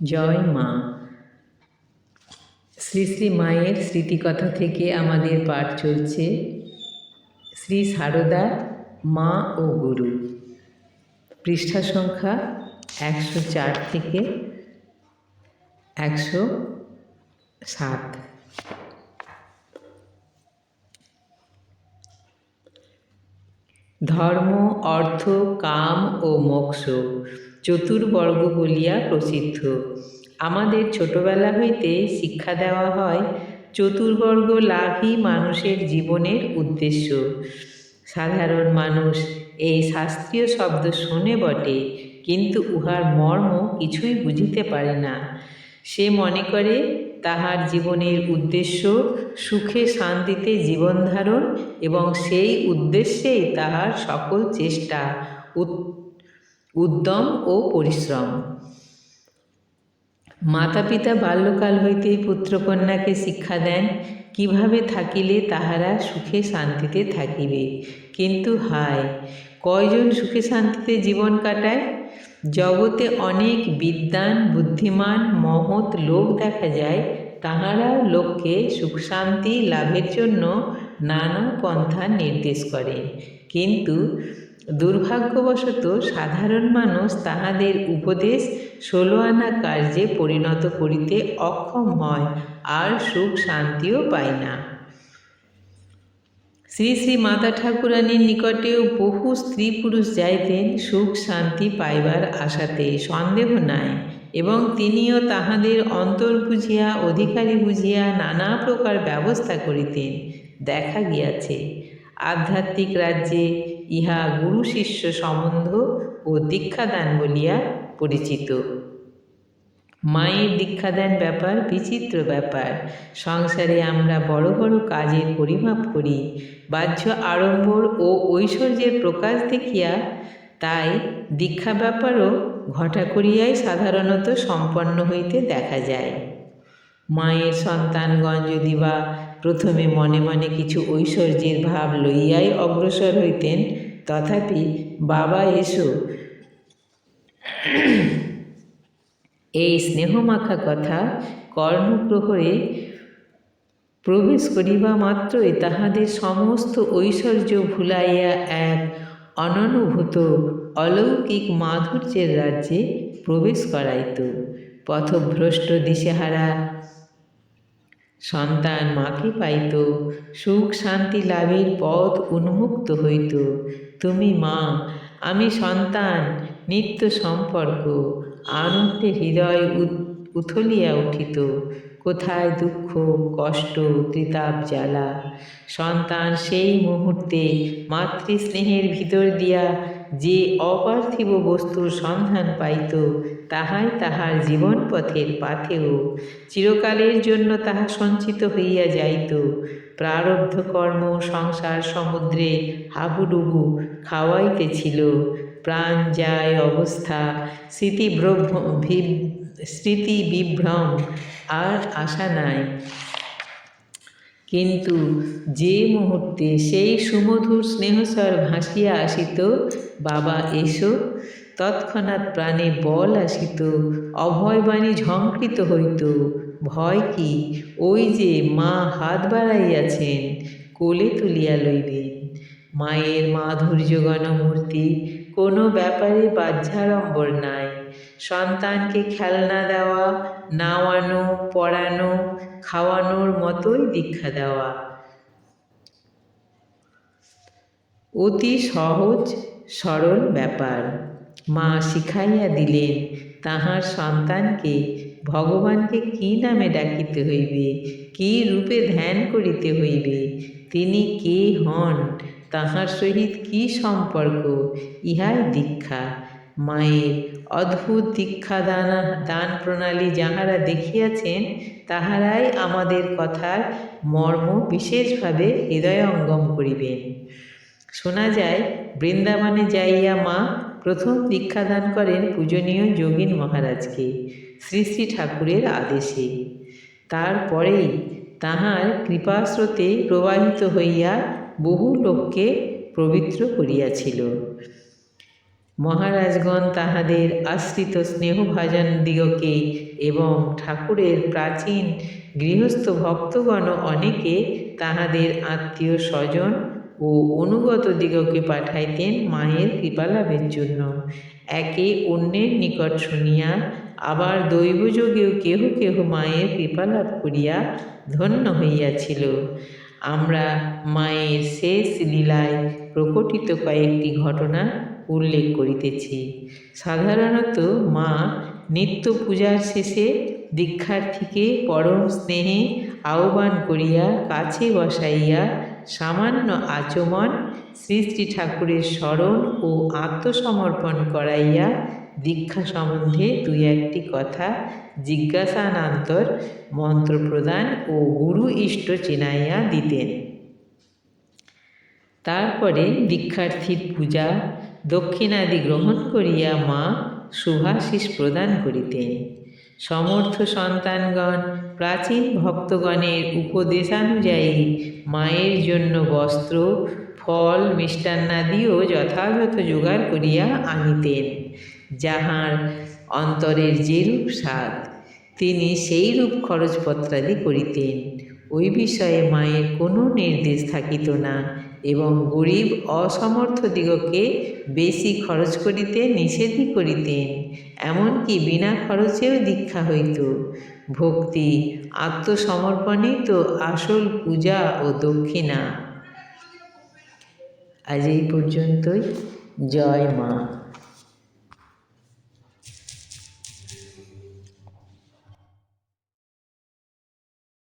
জয় মা। শ্রী শ্রী মায়ের স্মৃতিকথা থেকে আমাদের পাঠ চলছে। শ্রী সারদা মা ও গুরু। পৃষ্ঠা সংখ্যা একশো চার থেকে একশো সাত। ধর্ম অর্থ কাম ও মোক্ষ চতুর্বর্গ বলিয়া প্রসিদ্ধ। আমাদের ছোটবেলা হইতে শিক্ষা দেওয়া হয় চতুর্বর্গ লাভই মানুষের জীবনের উদ্দেশ্য। সাধারণ মানুষ এই শাস্ত্রীয় শব্দ শোনে বটে, কিন্তু উহার মর্ম কিছুই বুঝিতে পারে না। সে মনে করে, তাহার জীবনের উদ্দেশ্য সুখে শান্তিতে জীবন ধারণ এবং সেই উদ্দেশ্যেই তাহার সকল চেষ্টা উদ্যম ও পরিশ্রম। মাতা পিতা বাল্যকাল হইতেই পুত্রকন্যাকে শিক্ষা দেন, কীভাবে থাকিলে তাহারা সুখে শান্তিতে থাকিবে? কিন্তু হায়, কয়জন সুখে শান্তিতে জীবন কাটায়? জগতে অনেক বিদ্বান, বুদ্ধিমান, মহৎ লোক দেখা যায় তাহারা লোককে সুখ শান্তি লাভের জন্য নানা পন্থা নির্দেশ করে। কিন্তু দুর্ভাগ্যবশত সাধারণ মানুষ তাহাদের উপদেশ ষোলো আনা কার্যে পরিণত করিতে অক্ষম হয়, আর সুখ শান্তিও পায় না। শ্রী শ্রী মাতা ঠাকুরানীর নিকটেও বহু স্ত্রী পুরুষ যাইতেন সুখ শান্তি পাইবার আশাতে, সন্দেহ নাই, এবং তিনিও তাহাদের অন্তর বুঝিয়া, অধিকারী বুঝিয়া নানা প্রকার ব্যবস্থা করিতেন। দেখা গিয়াছে, আধ্যাত্মিক রাজ্যে ইহা গুরু শিষ্য সম্বন্ধ ও দীক্ষাদান বলিয়া পরিচিত। মায়ের দীক্ষাদান ব্যাপার বিচিত্র ব্যাপার। সংসারে আমরা বড় বড় কাজের পরিমাপ করি, বাহ্য আড়ম্বর ও ঐশ্বর্যের প্রকাশ দেখিয়া তাই দীক্ষা ব্যাপারও ঘটা করিয়াই সাধারণত সম্পন্ন হইতে দেখা যায়। মায়ের সন্তানগণ যদি বা প্রথমে মনে মনে কিছু ঐশ্বর্যের ভাব লইয়াই অগ্রসর হইতেন, তথাপি বাবা এসো। এই স্নেহমাখা কথা কর্ণপ্রহরে প্রবেশ করিবা মাত্রই তাহাদের সমস্ত ঐশ্বর্য ভুলাইয়া এক অননুভূত অলৌকিক মাধুর্যের রাজ্যে প্রবেশ করাইত। পথভ্রষ্ট দিশেহারা সন্তান মাকে পাইত, সুখ শান্তি লাভের পথ উন্মুক্ত হইত। তুমি মা, আমি সন্তান, নিত্য সম্পর্ক, আনন্দে হৃদয় উথলিয়া উঠিত। কোথায় দুঃখ, কষ্ট, ত্রিতাপ, জ্বালা? সন্তান সেই মুহূর্তে মাতৃস্নেহের ভিতর দিয়া যে অপার্থিব বস্তুর সন্ধান পাইত, তাহাই তাহার জীবন পথের পাথেও চিরকালের জন্য তাহা সঞ্চিত হইয়া যাইত। প্রারব্ধ কর্ম সংসার সমুদ্রে হাবুডুবু খাওয়াইতেছিল। প্রাণ যায় অবস্থা, স্মৃতি স্মৃতি বিভ্রম, আর আশা নাই। কিন্তু যে মুহূর্তে সেই সুমধুর স্নেহস্বর ভাসিয়া আসিত, বাবা এসো। তৎক্ষণাৎ প্রাণে বল আসিত, অভয়বাণী ঝঙ্কৃত হইত, ভয় কি? ওই যে মা হাত বাড়াইয়াছেন, কোলে তুলিয়া লইবেন মায়ের মাধুর্য গণমূর্তি কোনো ব্যাপারে বাহ্যাড়ম্বর নাই। সন্তানকে খেলনা দেওয়া, নাওয়ানো, পড়ানো, খাওয়ানোর মতোই দীক্ষা দেওয়া। অতি সহজ, সরল ব্যাপার। মা শিখাইয়া দিলেন, তাহার সন্তানকে ভগবানকে কি নামে ডাকিতে হইবে? কি রূপে ধ্যান করিতে হইবে? তিনি কে হন? তাহার সহিত কি সম্পর্ক? ইহাই দীক্ষা। মায়ের অদ্ভুত দীক্ষা দানা দান প্রণালী যাহারা দেখিয়াছেন, তাহারাই আমাদের কথার মর্ম বিশেষভাবে হৃদয়ঙ্গম করিবেন। শোনা যায়, বৃন্দাবনে যাইয়া মা প্রথম দীক্ষাদান করেন পূজনীয় যোগীন মহারাজকে শ্রী শ্রী ঠাকুরের আদেশে। তারপরেই তাহার কৃপাস্রোতে প্রবাহিত হইয়া বহু লোককে পবিত্র করিয়াছিল। মহারাজগণ তাহাদের আশ্রিত স্নেহভাজন দিগকে এবং ঠাকুরের প্রাচীন গৃহস্থ ভক্তগণ অনেকে তাহাদের আত্মীয় স্বজন ও অনুগত দিগকে পাঠাইতেন মায়ের কৃপালাভের জন্য। একে অন্যের নিকট শুনিয়া আবার দৈবযোগেও কেহ কেহ মায়ের কৃপালাভ করিয়া ধন্য হইয়াছিল। আমরা মায়ের শেষ লীলায় প্রকটিত কয়েকটি ঘটনা উল্লেখ করিতেছি। সাধারণত মা নিত্য পূজার শেষে দীক্ষার্থীকে পরম স্নেহে আহ্বান করিয়া কাছে বসাইয়া সামান্য আচমন শ্রী শ্রী ঠাকুরের স্মরণ ও আত্মসমর্পণ করাইয়া দীক্ষা সম্বন্ধে দুই একটি কথা জিজ্ঞাসানান্তর, মন্ত্র প্রদান ও গুরু ইষ্ট চিনাইয়া দিতেন। তারপরে দীক্ষার্থীর পূজা দক্ষিণাদি গ্রহণ করিয়া মা শুভাশিস প্রদান করিতেন। সমর্থ সন্তানগণ, প্রাচীন ভক্তগণের উপদেশানুযায়ী মায়ের জন্য বস্ত্র, ফল, মিষ্টান্নাদিও যথাযথ জোগাড় করিয়া আনিতেন, যাহার অন্তরের যেরূপ স্বাদ, তিনি সেইরূপ খরচপত্রাদি করিতেন। ওই বিষয়ে মায়ের কোনো নির্দেশ থাকিত না। এবং গরিব অসমর্থ দিগকে বেশি খরচ করিতে নিষেধই করিতেন, এমনকি বিনা খরচেও দীক্ষা হইত। ভক্তি, আত্মসমর্পণই তো আসল পূজা ও দক্ষিণা। আজ এই পর্যন্তই। জয় মা।